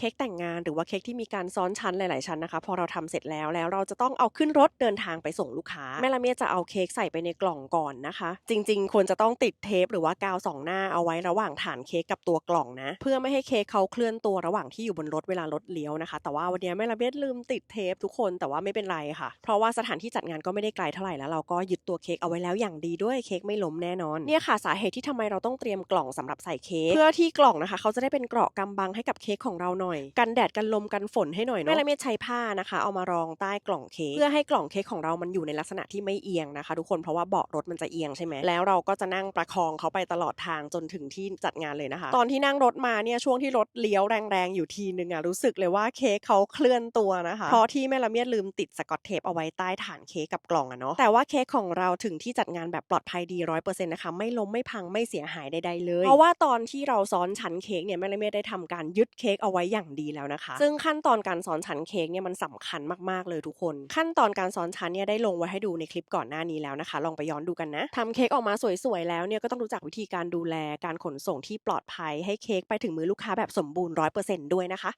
เค้กแต่งงานหรือว่าเค้กที่มีการซ้อนชั้นหลาย ๆ ชั้นนะคะ พอเราทำเสร็จแล้วแล้วเราจะต้องเอาขึ้นรถเดินทางไปส่งลูกค้า แม่ละเมียจะเอาเค้กใส่ไปในกล่องก่อนนะคะ จริง ๆ ควรจะต้องติดเทปหรือว่ากาวสองหน้าเอาไว้ระหว่างฐานเค้กกับตัวกล่องนะ เพื่อไม่ให้เค้กเขาเคลื่อนตัวระหว่างที่อยู่บนรถเวลารถเลี้ยวนะคะ แต่ว่าวันนี้แม่ละเมียลืมติดเทปทุกคนแต่ว่าไม่เป็นไรค่ะ เพราะว่าสถานที่จัดงานก็ไม่ได้ไกลเท่าไหร่แล้วเราก็ยึดตัวเค้กเอาไว้แล้วอย่างดีด้วยเค้กไม่ล้มแน่นอนเนี่ยค่ะสาเหตุที่ทำไมเราต้องเตรียมกล่องสำหรับใส่เค้กเพื่อที่กล่องนะคะ เขาจะได้เป็นเกราะกำบังให้กับเค้กของเราหน่อยกันแดดกันลมกันฝนให้หน่อยเนาะแม่ละเมียดใช้ผ้านะคะ เอามารองใต้กล่องเค้กเพื่อให้กล่องเค้กของเรามันอยู่ในลักษณะที่ไม่เอียงนะคะ ทุกคนเพราะว่าเบาะรถมันจะเอียงใช่ไหมแล้วเราก็จะนั่งประคองเขาไปตลอดทางจนถึงที่จัดงานเลยนะคะ ตอนที่นั่งรถมาเนี่ยช่วงที่รถเลี้ยวแรงๆอยู่ทีนึงอะรู้สึกเลยว่าเค้กเขาเคลื่อนตัวนะคะเพราะที่แม่ละเมียดลืมติดสกอตเทปเอาไว้ใต้ฐานเค้กกับกล่องอะเนาะแต่ว่าเค้กของเราถึงที่จัดงานแบบปลอดภัยดีร้อยเปอร์เซ็นต์นะคะไม่ล้มไม่พังไม่เสียหายใดๆเลย เพราะว่าตอนที่เราซ้อนชั้นเค้กเนี่ยแม่ละเมียดได้ทำการยึดเค้กเอาไว้อย่างดีแล้วนะคะ ซึ่งขั้นตอนการซ้อนชั้นเค้กเนี่ยมันสำคัญมากๆเลยทุกคน ขั้นตอนการซ้อนชั้นเนี่ยได้ลงไว้ให้ดูในคลิปก่อนหน้านี้แล้วนะคะ ลองไปย้อนดูกันนะทำเค้กออกมาสวยๆแล้วเนี่ยก็ต้องรู้จักวิธีการดูแลการขนส่งที่ปลอดภัยให้เค้กไปถึงมือลูกค้าแบบสมบูรณ์ร้อยเปอร์เซ็นต์ด้วยนะคะ